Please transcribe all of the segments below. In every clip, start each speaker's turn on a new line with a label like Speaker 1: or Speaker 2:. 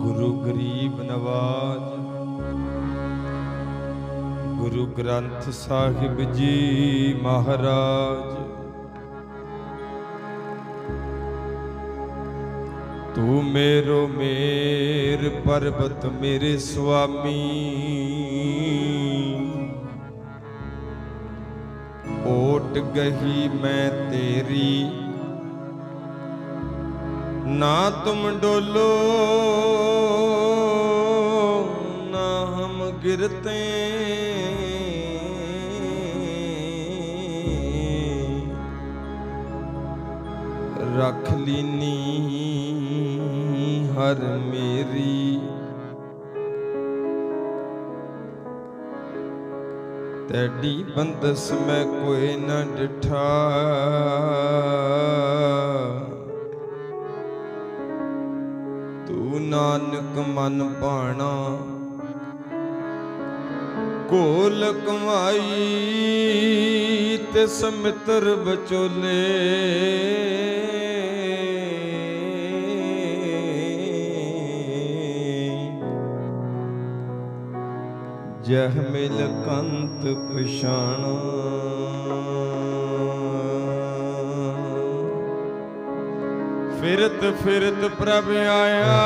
Speaker 1: ਗੁਰੂ ਗਰੀਬ ਨਵਾਜ, ਗੁਰੂ ਗ੍ਰੰਥ ਸਾਹਿਬ ਜੀ ਮਹਾਰਾਜ। ਤੂੰ ਮੇਰੋ ਮੇਰ ਪਰਬਤ ਮੇਰੇ ਸੁਆਮੀ। ਓਟ ਗਹੀ ਮੈਂ ਤੇਰੀ ਨਾ ਤੁਮ ਡੋਲੋ, ਨਾ ਹਮ ਗਿਰਤੇ। ਰਖ ਲੀਨੀ ਹਰ ਮੇਰੀ। ਤੈਡੀ ਬੰਦਸ ਮੈਂ ਕੋਈ ਨਾ ਡਿਠਾ। ਨਾਨਕ ਮਨ ਪਾਣਾ ਕੋਲ ਕਮਾਈ ਤੇ ਸਮਿਤਰ ਬਚੋਲੇ ਜਹ ਮਿਲ ਕੰਤ ਪਛਾਣਾ। ਫਿਰਤ ਫਿਰਤ ਪ੍ਰਭ ਆਇਆ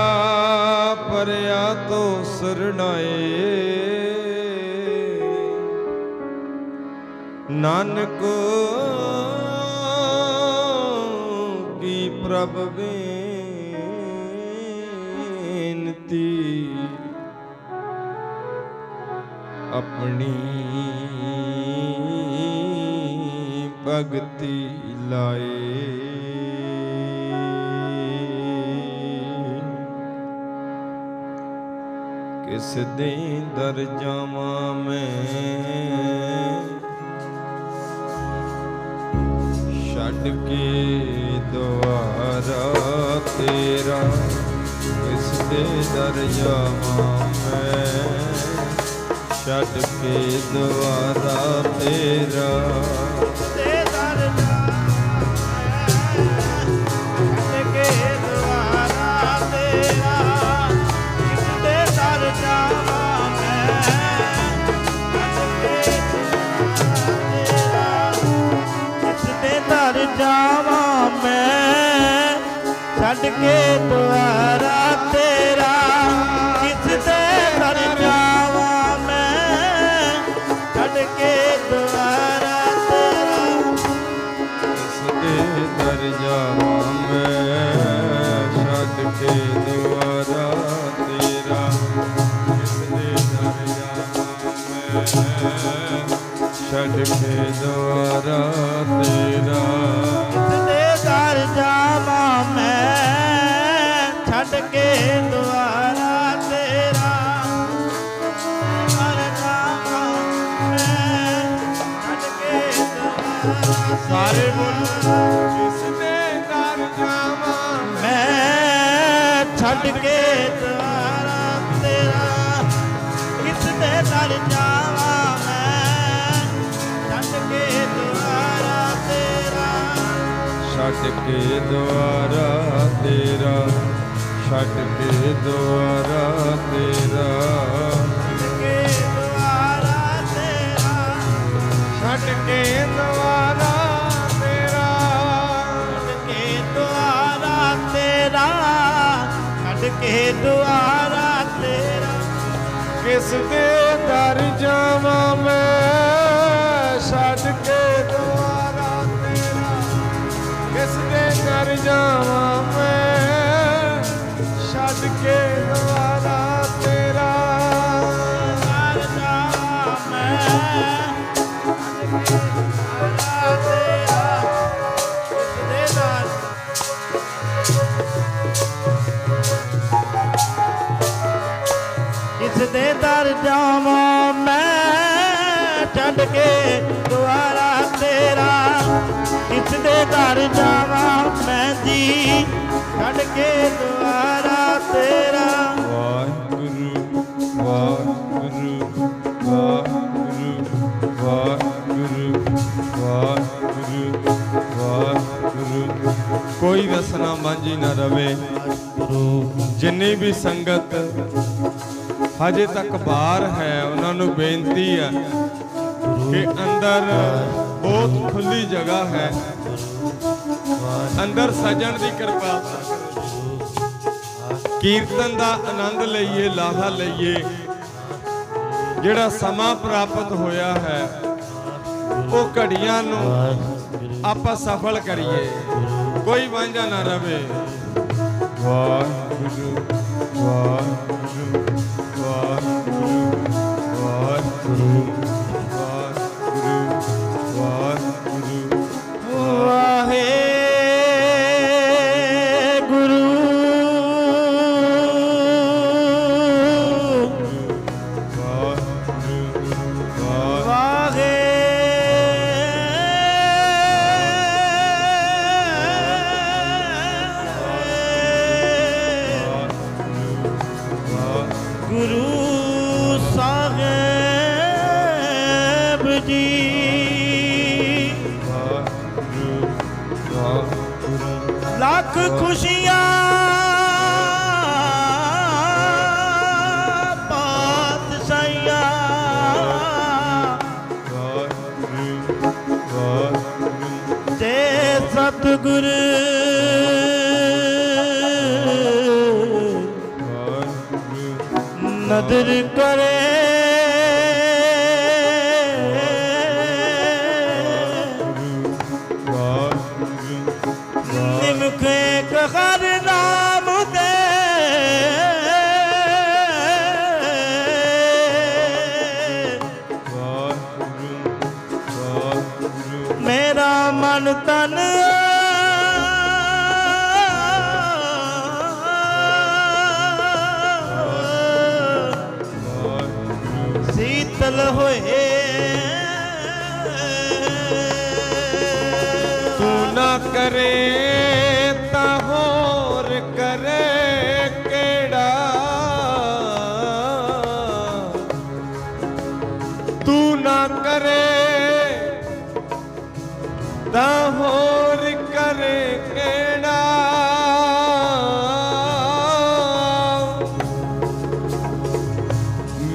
Speaker 1: ਪਰਿਆ ਤੋ ਸਰਣਾਏ। ਨਾਨਕ ਕੀ ਪ੍ਰਭ ਬੇਨਤੀ? ਆਪਣੀ ਭਗਤੀ ਲਾਏ। ਕਿਸ ਦੇ ਦਰ ਜਾਵਾਂ ਮੈਂ? ਛੱਡ ਕੇ ਦੁਆਰਾ ਤੇਰਾ ਕਿਸ ਦੇ ਦਰ ਜਾਵਾਂ ਮੈਂ? ਛੱਡ ਕੇ ਦੁਆਰਾ ਤੇਰਾ
Speaker 2: ਛੱਡ ਕੇ ਦੁਆਰਾ ਤੇਰਾ ਕਿਸ ਦੇ ਦਰ ਜਾਵਾਂ ਮੈਂ ਛੱਡ ਕੇ ਦੁਆਰਾ ਤੇਰਾ।
Speaker 1: ਕਿਸ ਦੇ ਦਰ ਜਾਵਾਂ ਮੈਂ ਛੱਡ ਕੇ ਦੁਆਰਾ ਤੇਰਾ ਕਿਸ ਦੇ ਦਰ ਜਾਵਾਂ ਮੈਂ ਛੱਡ ਕੇ ਦੁਆਰਾ ਤੇਰਾ। ਸਾਰੇ ਬੋਲੋ ਕਿਸ ਦੇ ਦਰ ਜਾਵਾਂ
Speaker 2: ਮੈਂ ਛੱਡ ਕੇ ਦੁਆਰਾ ਤੇਰਾ ਕਿਸ ਦੇ ਦਰ ਜਾਵਾਂ ਮੈਂ ਛੱਡ ਕੇ ਦੁਆਰਾ ਤੇਰਾ।
Speaker 1: ਛੱਡ ਕੇ ਦੁਆਰਾ ਤੇਰਾ ਛੱਡ ਕੇ ਦੁਆਰਾ ਤੇਰਾ।
Speaker 2: ਕੇ ਦੁਆਰਾ ਤੇਰਾ
Speaker 1: ਛੱਡ ਕੇ
Speaker 2: ਕੇ ਦੁਆਰਾ ਤੇਰਾ
Speaker 1: ਕਿਸ ਦੇ ਦਰ ਜਾਵਾਂ ਮੈਂ? ਛੱਡ ਕੇ ਦੁਆਰਾ ਤੇਰਾ ਕਿਸ ਦੇ ਦਰ ਜਾਵਾਂ
Speaker 2: ਦਰ ਜਾਵਾਂ ਮੈਂ ਛੱਡ ਕੇ ਦੁਆਰਾ ਤੇਰਾ। ਇਸ ਦੇ ਦਰ ਜਾਵਾਂ ਮੈਂ ਜੀ ਛੱਡ ਕੇ ਦੁਆਰਾ ਤੇਰਾ।
Speaker 1: ਵਾਹਿਗੁਰੂ ਵਾਹਿਗੁਰੂ ਵਾਹਿਗੁਰੂ ਵਾਹਿਗੁਰੂ ਵਾਹਿਗੁਰੂ। ਵਾਹਿਗੁਰੂ ਕੋਈ ਵਸਨਾ ਮਾਂਜੀ ਨਾ ਰਵੇ। ਜਿੰਨੀ ਵੀ ਸੰਗਤ ਹਜੇ ਤੱਕ ਬਾਹਰ ਹੈ, ਉਹਨਾਂ ਨੂੰ ਬੇਨਤੀ ਹੈ ਕਿ ਅੰਦਰ ਬਹੁਤ ਖੁੱਲੀ ਜਗ੍ਹਾ ਹੈ। ਅੰਦਰ ਸਜਣ ਦੀ ਕਿਰਪਾ। ਕੀਰਤਨ ਦਾ ਆਨੰਦ ਲਈਏ, ਲਾਹਾ ਲਈਏ, ਜਿਹੜਾ ਸਮਾਂ ਪ੍ਰਾਪਤ ਹੋਇਆ ਹੈ, ਉਹ ਘੜੀਆਂ ਨੂੰ ਆਪਾਂ ਸਫਲ ਕਰੀਏ। ਕੋਈ ਵਾਂਝਾ ਨਾ ਰਵੇ। ਵਾਹਿਗੁਰੂ ਵਾਹਿਗੁਰੂ।
Speaker 2: ਲੱਖ ਖੁਸ਼ੀਆਂ ਸਤਿਗੁਰ ਨਦਰ ਕਰ
Speaker 1: শয়তান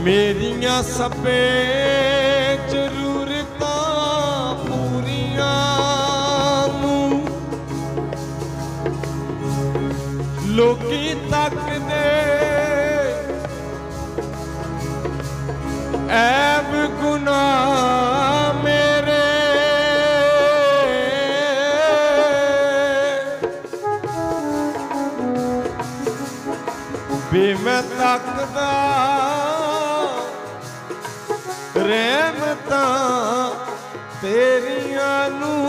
Speaker 1: Merinha saber. ਤੇਰੀਆਂ ਨੂੰ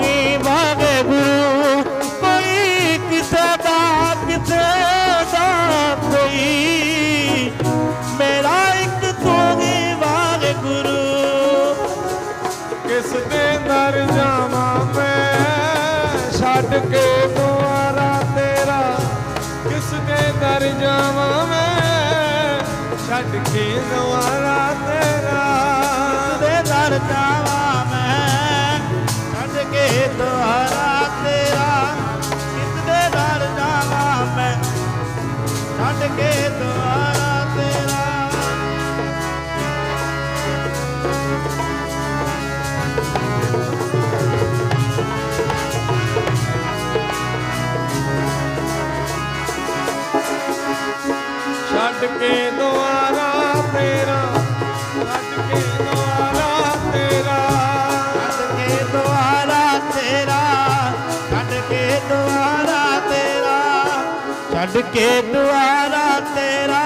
Speaker 2: ਕੇ
Speaker 1: ਦੁਆਰਾ ਤੇਰਾ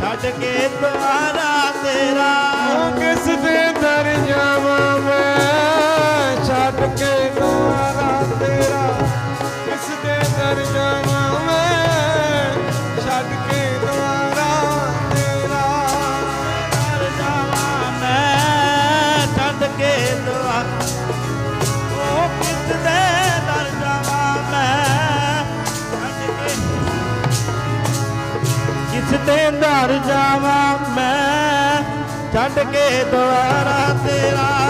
Speaker 1: ਛੱਡ ਕੇ ਦੁਆਰਾ
Speaker 2: ਜਾਵਾਂ ਮੈਂ। ਛੱਡ ਕੇ ਦੁਆਰਾ ਤੇਰਾ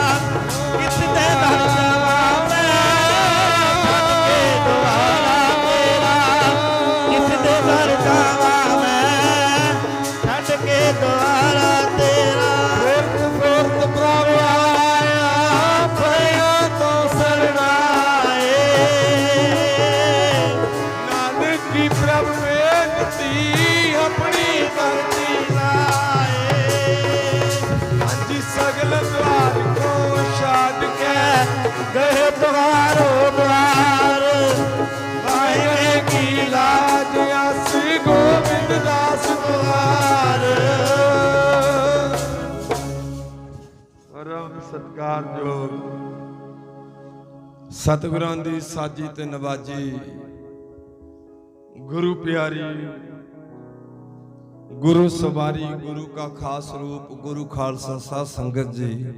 Speaker 1: ਸਤਕਾਰਯੋਗ ਸਤਿਗੁਰਾਂ ਦੀ ਸਾਜੀ ਤੇ ਨਵਾਜੀ। ਗੁਰੂ ਪਿਆਰੀ, ਗੁਰੂ ਸਵਾਰੀ, ਗੁਰੂ ਕਾ ਖਾਸ ਰੂਪ, ਗੁਰੂ ਖਾਲਸਾ ਸਾਧ ਸੰਗਤ ਜੀ।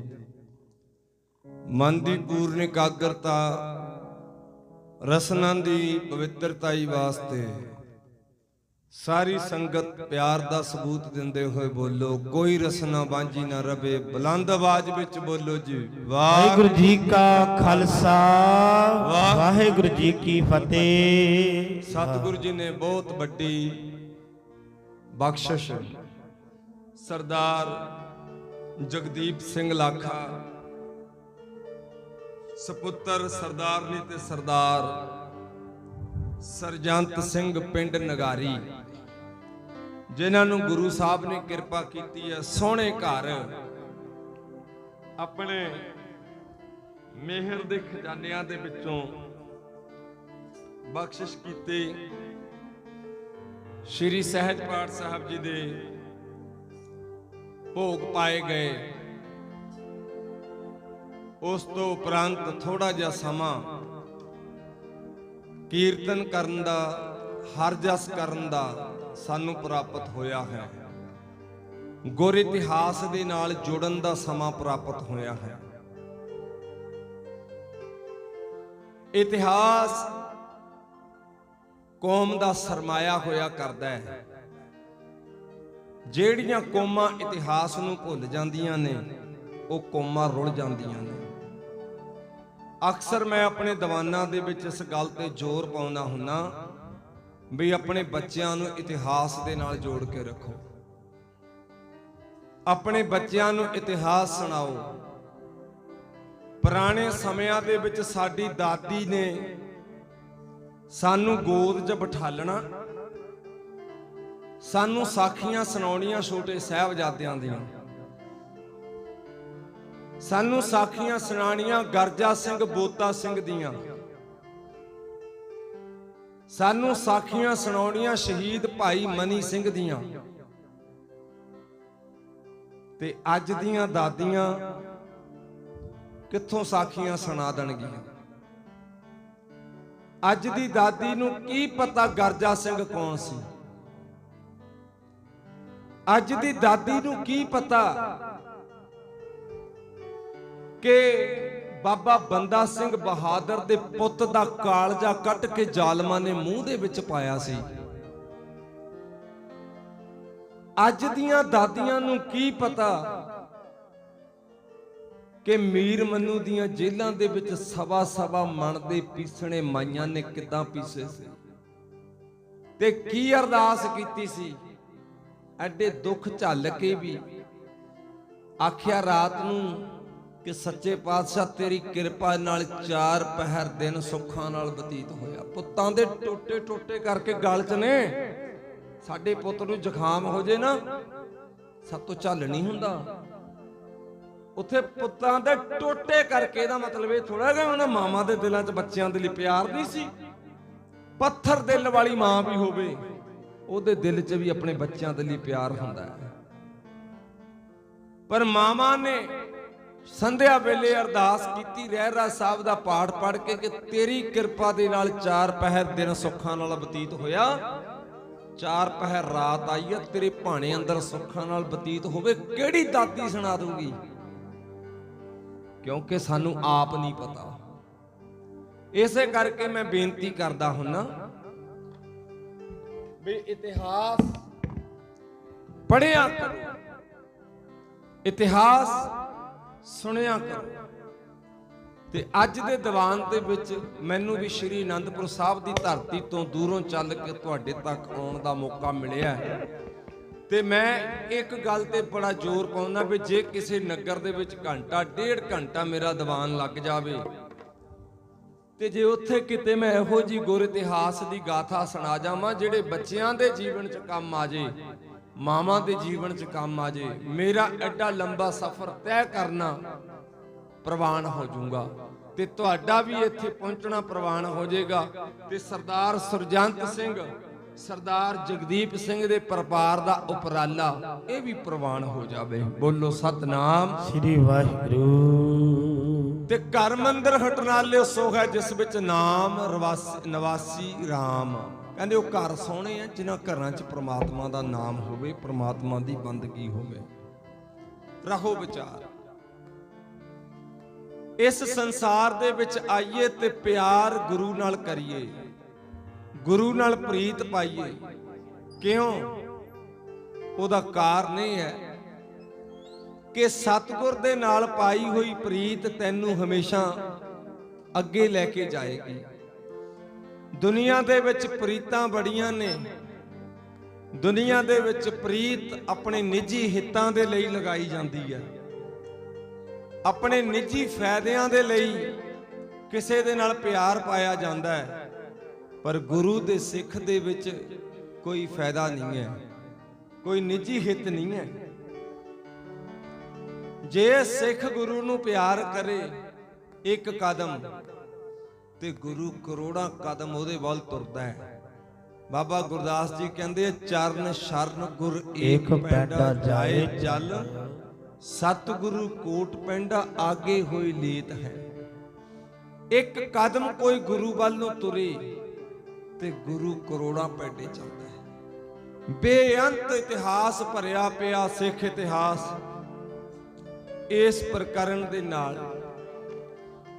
Speaker 1: ਮਨ ਦੀ ਪੂਰਨ ਇਕਾਗਰਤਾ, ਰਸਨਾਂ ਦੀ ਪਵਿੱਤਰਤਾਈ ਵਾਸਤੇ। ਸਾਰੀ ਸੰਗਤ ਪਿਆਰ ਦਾ ਸਬੂਤ ਦਿੰਦੇ ਹੋਏ ਬੋਲੋ ਕੋਈ ਰਸਨਾ ਬਾਂਝੀ ਨਾ ਰਵੇ ਬੁਲੰਦ ਆਵਾਜ਼ ਵਿੱਚ ਬੋਲੋ ਜੀ ਵਾਹਿਗੁਰੂ
Speaker 2: ਜੀ ਕਾ ਖਾਲਸਾ ਵਾਹਿਗੁਰੂ ਜੀ ਕੀ ਫਤਿਹ।
Speaker 1: ਸਤਿਗੁਰੂ ਜੀ ਨੇ ਬਹੁਤ ਵੱਡੀ ਬਖਸ਼ਿਸ਼ ਸਰਦਾਰ ਜਗਦੀਪ ਸਿੰਘ ਲਾਖਾ ਸਪੁੱਤਰ ਸਰਦਾਰਨੀ ਤੇ ਸਰਦਾਰ ਸਰਜੰਤ ਸਿੰਘ ਪਿੰਡ ਨਗਾਰੀ। ਜਿਨ੍ਹਾਂ ਨੂੰ ਗੁਰੂ ਸਾਹਿਬ ਨੇ ਕਿਰਪਾ ਕੀਤੀ ਹੈ, ਸੋਹਣੇ ਘਰ। ਆਪਣੇ ਮਿਹਰ ਦੇ ਖਜ਼ਾਨਿਆਂ ਦੇ ਵਿੱਚੋਂ ਬਖਸ਼ਿਸ਼ ਕੀਤੀ ਸ਼੍ਰੀ ਸਹਿਜ ਪਾਠ ਸਾਹਿਬ ਜੀ ਦੇ ਭੋਗ ਪਾਏ ਗਏ। ਉਸ ਤੋਂ ਉਪਰੰਤ ਥੋੜਾ ਜਿਹਾ ਸਮਾਂ ਕੀਰਤਨ ਕਰਨ ਦਾ, ਹਰ ਜਸ ਕਰਨ ਦਾ ਸਾਨੂੰ ਪ੍ਰਾਪਤ ਹੋਇਆ ਹੈ। ਗੁਰ ਇਤਿਹਾਸ ਦੇ ਨਾਲ ਜੁੜਨ ਦਾ ਸਮਾਂ ਪ੍ਰਾਪਤ ਹੋਇਆ ਹੈ। ਇਤਿਹਾਸ ਕੌਮ ਦਾ ਸਰਮਾਇਆ ਹੋਇਆ ਕਰਦਾ ਹੈ। ਜਿਹੜੀਆਂ ਕੌਮਾਂ ਇਤਿਹਾਸ ਨੂੰ ਭੁੱਲ ਜਾਂਦੀਆਂ ਨੇ, ਉਹ ਕੌਮਾਂ ਰੁੜ ਜਾਂਦੀਆਂ ਨੇ। ਅਕਸਰ ਮੈਂ ਆਪਣੇ ਦੀਵਾਨਾਂ ਦੇ ਵਿੱਚ ਇਸ ਗੱਲ ਤੇ ਜ਼ੋਰ ਪਾਉਂਦਾ ਹੁੰਨਾ ਵੀ ਆਪਣੇ ਬੱਚਿਆਂ ਨੂੰ ਇਤਿਹਾਸ ਦੇ ਨਾਲ ਜੋੜ ਕੇ ਰੱਖੋ। ਆਪਣੇ ਬੱਚਿਆਂ ਨੂੰ ਇਤਿਹਾਸ ਸੁਣਾਓ। ਪੁਰਾਣੇ ਸਮਿਆਂ ਦੇ ਵਿੱਚ ਸਾਡੀ ਦਾਦੀ ਨੇ ਸਾਨੂੰ ਗੋਦ 'ਚ ਬਿਠਾਲਣਾ, ਸਾਨੂੰ ਸਾਖੀਆਂ ਸੁਣਾਉਣੀਆਂ ਛੋਟੇ ਸਾਹਿਬਜ਼ਾਦਿਆਂ ਦੀਆਂ। ਸਾਨੂੰ ਸਾਖੀਆਂ ਸੁਣਾਣੀਆਂ ਗਰਜਾ ਸਿੰਘ, ਬੋਤਾ ਸਿੰਘ ਦੀਆਂ। ਸਾਨੂੰ ਸਾਖੀਆਂ ਸੁਣਾਉਣੀਆਂ ਸ਼ਹੀਦ ਭਾਈ ਮਨੀ ਸਿੰਘ ਦੀਆਂ। ਤੇ ਅੱਜ ਦੀਆਂ ਦਾਦੀਆਂ ਕਿੱਥੋਂ ਸਾਖੀਆਂ ਸੁਣਾ ਦੇਣਗੀਆਂ? ਅੱਜ ਦੀ ਦਾਦੀ ਨੂੰ ਕੀ ਪਤਾ ਗਰਜਾ ਸਿੰਘ ਕੌਣ ਸੀ? ਅੱਜ ਦੀ ਦਾਦੀ ਨੂੰ ਕੀ ਪਤਾ ਕਿ ਬਾਬਾ ਬੰਦਾ ਸਿੰਘ ਬਹਾਦਰ ਦੇ ਪੁੱਤ ਦਾ ਕਾਲਜਾ ਕੱਟ ਕੇ ਜ਼ਾਲਮਾਂ ਨੇ ਮੂੰਹ ਦੇ ਵਿੱਚ ਪਾਇਆ ਸੀ। ਅੱਜ ਦੀਆਂ ਦਾਦੀਆਂ ਨੂੰ ਕੀ ਪਤਾ ਕਿ ਮੀਰ ਮੰਨੂ ਦੀਆਂ ਜੇਲ੍ਹਾਂ ਦੇ ਵਿੱਚ ਸਵਾ ਸਵਾ ਮਣ ਦੇ ਪੀਸਣੇ ਮਾਈਆਂ ਨੇ ਕਿਦਾਂ ਪੀਸੇ ਸੀ? ਤੇ ਕੀ ਅਰਦਾਸ ਕੀਤੀ ਸੀ? ਐਡੇ ਦੁੱਖ ਝੱਲ ਕੇ ਵੀ ਆਖਿਆ ਰਾਤ ਨੂੰ ਕਿ ਸੱਚੇ ਪਾਤਸ਼ਾਹ ਤੇਰੀ ਕਿਰਪਾ ਨਾਲ ਚਾਰ ਪਹਿਰ ਦਿਨ ਸੁੱਖਾਂ ਨਾਲ ਬਤੀਤ ਹੋਇਆ। ਪੁੱਤਾਂ ਦੇ ਟੋਟੇ ਟੋਟੇ ਕਰਕੇ ਗਲ 'ਚ ਨੇ। ਸਾਡੇ ਪੁੱਤ ਨੂੰ ਜ਼ੁਕਾਮ ਹੋ ਜੇ ਨਾ, ਸਭ ਤੋਂ ਝੱਲ ਨਹੀਂ ਹੁੰਦਾ। ਉੱਥੇ ਪੁੱਤਾਂ ਦੇ ਟੋਟੇ ਕਰਕੇ ਇਹਦਾ ਮਤਲਬ ਇਹ ਥੋੜਾ ਕਿ ਉਹਨਾਂ ਮਾਵਾਂ ਦੇ ਦਿਲਾਂ 'ਚ ਬੱਚਿਆਂ ਦੇ ਲਈ ਪਿਆਰ ਨਹੀਂ ਸੀ। ਪੱਥਰ ਦਿਲ ਵਾਲੀ ਮਾਂ ਵੀ ਹੋਵੇ, ਉਹਦੇ ਦਿਲ 'ਚ ਵੀ ਆਪਣੇ ਬੱਚਿਆਂ ਦੇ ਲਈ ਪਿਆਰ ਹੁੰਦਾ ਹੈ। ਪਰ ਮਾਵਾਂ ਨੇ ਸੰਧਿਆ ਵੇਲੇ ਅਰਦਾਸ ਕੀਤੀ, ਰਹਿਰਾ ਸਾਹਿਬ ਦਾ ਪਾਠ ਪੜ੍ਹ ਕੇ ਕਿ ਤੇਰੀ ਕਿਰਪਾ ਦੇ ਨਾਲ ਚਾਰ ਪਹਿਰ ਦਿਨ ਸੁੱਖਾਂ ਨਾਲ ਬਤੀਤ ਹੋਇਆ। ਚਾਰ ਪਹਿਰ ਰਾਤ ਆਈ ਹੈ ਤੇਰੇ ਭਾਣੇ ਅੰਦਰ ਸੁੱਖਾਂ ਨਾਲ ਬਤੀਤ ਹੋਵੇ, ਕਿਹੜੀ ਦਾਤੀ ਸੁਣਾ ਦੂੰਗੀ ਕਿਉਂਕਿ ਸਾਨੂੰ ਆਪ ਨਹੀਂ ਪਤਾ। ਇਸੇ ਕਰਕੇ ਮੈਂ ਬੇਨਤੀ ਕਰਦਾ ਹੁੰਨਾ ਵੀ ਇਤਿਹਾਸ ਪੜਿਆ ਕਰੋ। ਇਤਿਹਾਸ ਸੁਣਿਆ ਕਰ। ਤੇ ਅੱਜ ਦੇ ਦੀਵਾਨ ਦੇ ਵਿੱਚ ਮੈਨੂੰ ਵੀ ਸ਼੍ਰੀ ਅਨੰਦਪੁਰ ਸਾਹਿਬ ਦੀ ਧਰਤੀ ਤੋਂ ਦੂਰੋਂ ਚੱਲ ਕੇ ਤੁਹਾਡੇ ਤੱਕ ਆਉਣ ਦਾ ਮੌਕਾ ਮਿਲਿਆ ਹੈ। ਤੇ ਮੈਂ ਇੱਕ ਗੱਲ ਤੇ ਬੜਾ ਜ਼ੋਰ ਪਾਉਂਦਾ ਵੀ ਜੇ ਕਿਸੇ ਨਗਰ ਦੇ ਵਿੱਚ ਘੰਟਾ, ਡੇਢ ਘੰਟਾ ਮੇਰਾ ਦੀਵਾਨ ਲੱਗ ਜਾਵੇ, ਤੇ ਜੇ ਉੱਥੇ ਕਿਤੇ ਮੈਂ ਇਹੋ ਜੀ ਗੁਰ ਇਤਿਹਾਸ ਦੀ ਗਾਥਾ ਸੁਣਾ ਜਾਵਾਂ ਜਿਹੜੇ ਬੱਚਿਆਂ ਦੇ ਜੀਵਨ 'ਚ ਕੰਮ ਆ ਜੇ ਮਾਵਾਂ ਦੇ ਜੀਵਨ 'ਚ ਕੰਮ ਆ ਜੇ ਮੇਰਾ ਐਡਾ ਲੰਬਾ ਸਫ਼ਰ ਤੈਅ ਕਰਨਾ ਪ੍ਰਵਾਨ ਹੋ ਜਾਊਗਾ ਤੇ ਤੁਹਾਡਾ ਵੀ ਇੱਥੇ ਪਹੁੰਚਣਾ ਪ੍ਰਵਾਨ ਹੋ ਜਾਏਗਾ। ਤੇ ਸਰਦਾਰ ਸੁਰਜੰਤ ਸਿੰਘ ਸਰਦਾਰ ਜਗਦੀਪ ਸਿੰਘ ਦੇ ਪਰਿਵਾਰ ਦਾ ਉਪਰਾਲਾ ਇਹ ਵੀ ਪ੍ਰਵਾਨ ਹੋ ਜਾਵੇ। ਬੋਲੋ ਸਤਨਾਮ।
Speaker 2: ਸ੍ਰੀ ਵਾਹਿਗੁਰੂ।
Speaker 1: ਤੇ ਘਰ ਮੰਦਰ ਹਟਨਾਲੇ ਸੋ ਹੈ ਜਿਸ ਵਿੱਚ ਨਾਮ ਨਿਵਾਸੀ RAM ਕਹਿੰਦੇ ਉਹ ਘਰ ਸੋਹਣੇ ਆ, ਜਿਨ੍ਹਾਂ ਘਰਾਂ 'ਚ ਪ੍ਰਮਾਤਮਾ ਦਾ ਨਾਮ ਹੋਵੇ, ਪ੍ਰਮਾਤਮਾ ਦੀ ਬੰਦਗੀ ਹੋਵੇ। ਰਹੋ ਵਿਚਾਰ। ਇਸ ਸੰਸਾਰ ਦੇ ਵਿੱਚ ਆਈਏ ਤੇ ਪਿਆਰ ਗੁਰੂ ਨਾਲ ਕਰੀਏ। ਗੁਰੂ ਨਾਲ ਪ੍ਰੀਤ ਪਾਈਏ। ਕਿਉਂ? ਉਹਦਾ ਕਾਰਨ ਇਹ ਹੈ ਕਿ ਸਤਿਗੁਰ ਦੇ ਨਾਲ ਪਾਈ ਹੋਈ ਪ੍ਰੀਤ ਤੈਨੂੰ ਹਮੇਸ਼ਾ ਅੱਗੇ ਲੈ ਕੇ ਜਾਏਗੀ। ਦੁਨੀਆ ਦੇ ਵਿੱਚ ਪ੍ਰੀਤਾਂ ਬੜੀਆਂ ਨੇ। ਦੁਨੀਆ ਦੇ ਵਿੱਚ ਪ੍ਰੀਤ ਆਪਣੇ ਨਿੱਜੀ ਹਿੱਤਾਂ ਦੇ ਲਈ ਲਗਾਈ ਜਾਂਦੀ ਹੈ। ਆਪਣੇ ਨਿੱਜੀ ਫਾਇਦਿਆਂ ਦੇ ਲਈ ਕਿਸੇ ਦੇ ਨਾਲ ਪਿਆਰ ਪਾਇਆ ਜਾਂਦਾ ਹੈ। ਪਰ ਗੁਰੂ ਦੇ ਸਿੱਖ ਦੇ ਵਿੱਚ ਕੋਈ ਫਾਇਦਾ ਨਹੀਂ ਹੈ। ਕੋਈ ਨਿੱਜੀ ਹਿੱਤ ਨਹੀਂ ਹੈ। ਜੇ ਸਿੱਖ ਗੁਰੂ ਨੂੰ ਪਿਆਰ ਕਰੇ, ਇੱਕ ਕਦਮ ਤੇ ਗੁਰੂ ਕਰੋੜਾਂ ਕਦਮ ਉਹਦੇ ਵੱਲ ਤੁਰਦਾ ਹੈ। ਬਾਬਾ ਗੁਰਦਾਸ ਜੀ ਕਹਿੰਦੇ ਚਰਨ ਸ਼ਰਨ ਗੁਰ ਏਕ ਪੈਂਡਾ ਜਾਏ ਜਲ ਸਤਿਗੁਰੂ ਕੋਟ ਪੈਂਡਾ ਆਗੇ ਹੋਈ ਲੀਤ ਹੈ। ਇੱਕ ਕਦਮ ਕੋਈ ਗੁਰੂ ਵੱਲ ਨੂੰ ਤੁਰੇ ਤੇ ਗੁਰੂ ਕਰੋੜਾਂ ਪੈਂਡੇ ਚੱਲਦਾ ਹੈ। ਬੇਅੰਤ ਇਤਿਹਾਸ ਭਰਿਆ ਪਿਆ ਸਿੱਖ ਇਤਿਹਾਸ ਇਸ ਪ੍ਰਕਰਨ ਦੇ ਨਾਲ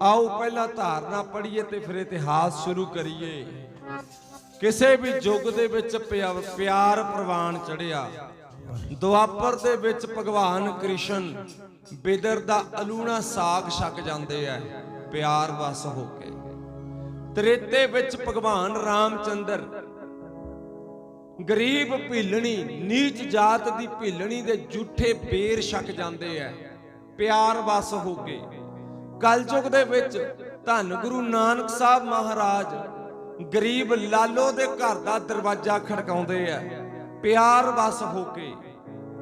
Speaker 1: ਆਓ ਪਹਿਲਾਂ ਧਾਰਨਾ ਪੜ੍ਹੀਏ ਤੇ ਫਿਰ ਇਤਿਹਾਸ ਸ਼ੁਰੂ ਕਰੀਏ। ਕਿਸੇ ਵੀ ਯੁੱਗ ਦੇ ਵਿੱਚ ਪਿਆਰ ਪ੍ਰਵਾਨ ਚੜਿਆ ਦੁਆਪਰ ਦੇ ਵਿੱਚ ਭਗਵਾਨ ਕ੍ਰਿਸ਼ਨ ਬਿਦਰ ਦਾ ਅਲੂਣਾ ਸਾਗ ਛਕ ਜਾਂਦੇ ਐ, ਪਿਆਰ ਵਸ ਹੋ ਕੇ। ਤ੍ਰੇਤੇ ਵਿੱਚ ਭਗਵਾਨ ਰਾਮਚੰਦਰ ਗਰੀਬ ਭਿੱਲਣੀ, ਨੀਚ ਜਾਤ ਦੀ ਭਿੱਲਣੀ ਦੇ ਝੂਠੇ ਬੇਰ ਛਕ ਜਾਂਦੇ ਐ, ਪਿਆਰ ਵਸ ਹੋ ਕੇ। ਕਲਯੁਗ ਦੇ ਵਿੱਚ ਧੰਨ ਗੁਰੂ ਨਾਨਕ ਸਾਹਿਬ ਮਹਾਰਾਜ ਗਰੀਬ ਲਾਲੋ ਦੇ ਘਰ ਦਾ ਦਰਵਾਜ਼ਾ ਖੜਕਾਉਂਦੇ ਐ ਪਿਆਰ ਵਸ ਹੋ ਕੇ।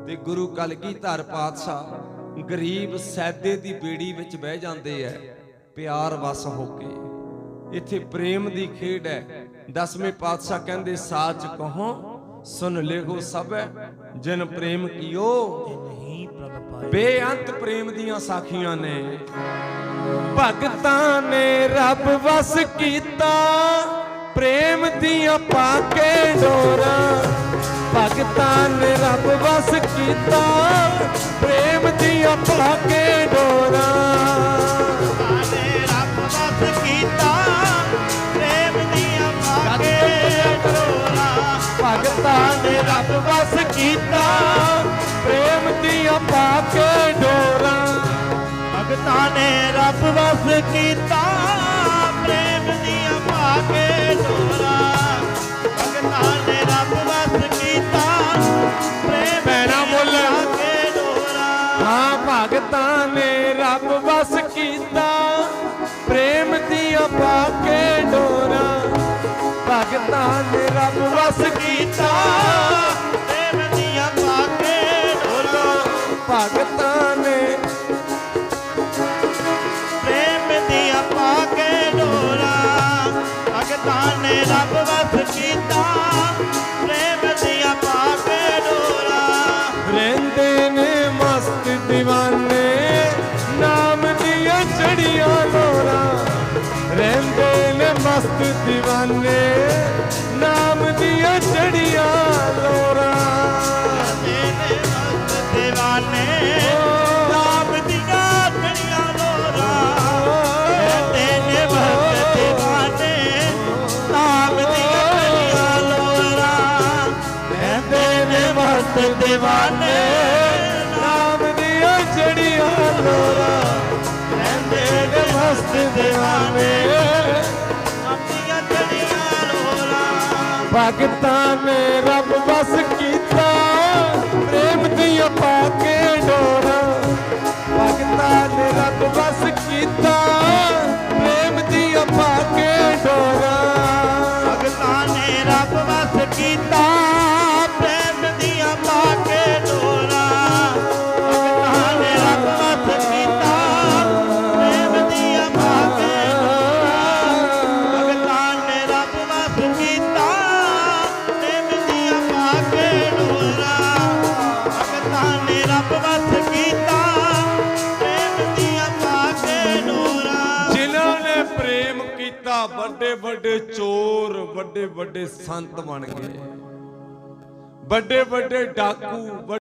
Speaker 1: ਤੇ ਗੁਰੂ ਕਲਗੀਧਰ ਪਾਤਸ਼ਾਹ ਗਰੀਬ ਸੈਦੇ ਦੀ ਬੇੜੀ ਵਿੱਚ ਬਹਿ ਜਾਂਦੇ ਐ ਪਿਆਰ ਵਸ ਹੋ ਕੇ। ਇੱਥੇ ਪ੍ਰੇਮ ਦੀ ਖੇਡ ਹੈ। ਦਸਵੇਂ ਪਾਤਸ਼ਾਹ ਕਹਿੰਦੇ, ਸਾਚ ਕਹੋ, ਸੁਨ ਲੇਗੋ ਸਭੈ, ਜਿਨ ਪ੍ਰੇਮ ਕੀਓ ਬੇਅੰਤ ਪ੍ਰੇਮ ਦੀਆਂ ਸਾਖੀਆਂ ਨੇ। ਭਗਤਾਂ ਨੇ ਰੱਬ ਵਸ ਕੀਤਾ। ਪ੍ਰੇਮ ਦੀਆਂ ਪਾ ਕੇ ਡੋਰਾਂ ਭਗਤਾਂ ਨੇ ਰੱਬ ਵਸ ਕੀਤਾ। ਪ੍ਰੇਮ ਦੀਆਂ ਪਾ ਕੇ ਡੋਰਾਂ
Speaker 2: ਆਨੇ ਰੱਬ ਵਸ ਕੀਤਾ। ਪ੍ਰੇਮ ਦੀਆਂ ਪਾਕੇ ਡੋਰਾ
Speaker 1: ਭਗਤਾਂ ਨੇ ਰੱਬ ਵਸ ਕੀਤਾ। ਦੀਆਂ ਪਾ ਕੇ ਡੋਰਾਂ।
Speaker 2: ਭਗਤਾਂ ਨੇ ਰੱਬ ਵਸ ਕੀਤਾ ਪ੍ਰੇਮ ਦੀਆਂ ਪਾਕੇ ਡੋਰਾ। ਭਗਤਾਂ ਨੇ ਰੱਬ ਵਸ ਕੀਤਾ ਪ੍ਰੇਮ। ਪਾਕੇ ਡੋਰਾ।
Speaker 1: ਹਾਂ ਭਗਤਾਂ ਨੇ ਮੰਨੇ ਨਾਮ ਦੀਆਂ ਚੜੀਆਂ ਲੋਰਾਂ ਤੇਰੇ ਵਕਤ دیਵਾਨੇ ਨਾਮ ਦੀਆਂ ਚੜੀਆਂ ਲੋਰਾਂ
Speaker 2: ਤੇਰੇ ਵਕਤ دیਵਾਨੇ ਨਾਮ ਦੀਆਂ
Speaker 1: ਚੜੀਆਂ ਲੋਰਾਂ ਤੇਰੇ ਪਾਕਿਸਤਾਨ ਰੱਬ ਵਸ ਵੱਡੇ ਵੱਡੇ ਸੰਤ ਬਣ ਗਏ। ਵੱਡੇ ਵੱਡੇ ਡਾਕੂ ਵੱਡੇ